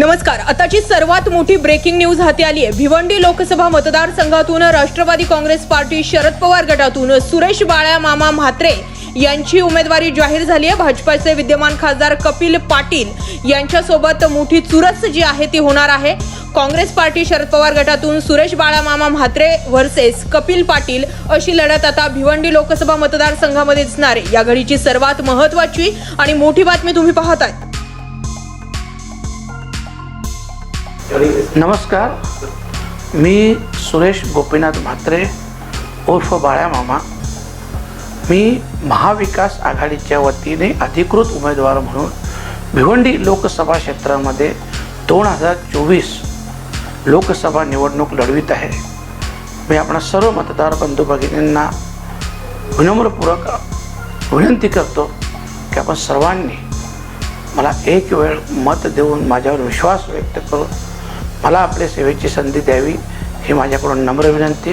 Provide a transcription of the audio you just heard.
नमस्कार. आताची सर्वात मोठी ब्रेकिंग न्यूज हाती आली आहे भिवंडी लोकसभा मतदारसंघातून राष्ट्रवादी काँग्रेस पार्टी शरद पवार गटातून सुरेश बाळ्या मामा म्हात्रे यांची उमेदवारी जाहीर झाली आहे भाजपाचे विद्यमान खासदार कपिल पाटील यांच्यासोबत मोठी चुरस जी आहे ती होणार आहे. काँग्रेस पार्टी शरद पवार गटातून सुरेश बाळा मामा म्हात्रे व्हर्सेस कपिल पाटील अशी लढत आता भिवंडी लोकसभा मतदारसंघामध्ये दिसणार आहे. या घडीची सर्वात महत्वाची आणि मोठी बातमी तुम्ही पाहताय. नमस्कार. मी सुरेश गोपीनाथ म्हात्रे उर्फ बाळ्या मामा मी महाविकास आघाडीच्या वतीने अधिकृत उमेदवार म्हणून भिवंडी लोकसभा क्षेत्रामध्ये दोन हजार चोवीस लोकसभा निवडणूक लढवित आहे. मी आपणा सर्व मतदार बंधू भगिनींना विनम्रपूर्वक विनंती करतो की आपण सर्वांनी मला एक वेळ मत देऊन माझ्यावर विश्वास व्यक्त करून मला आपल्या सेवेची संधी द्यावी ही माझ्याकडून नम्र विनंती.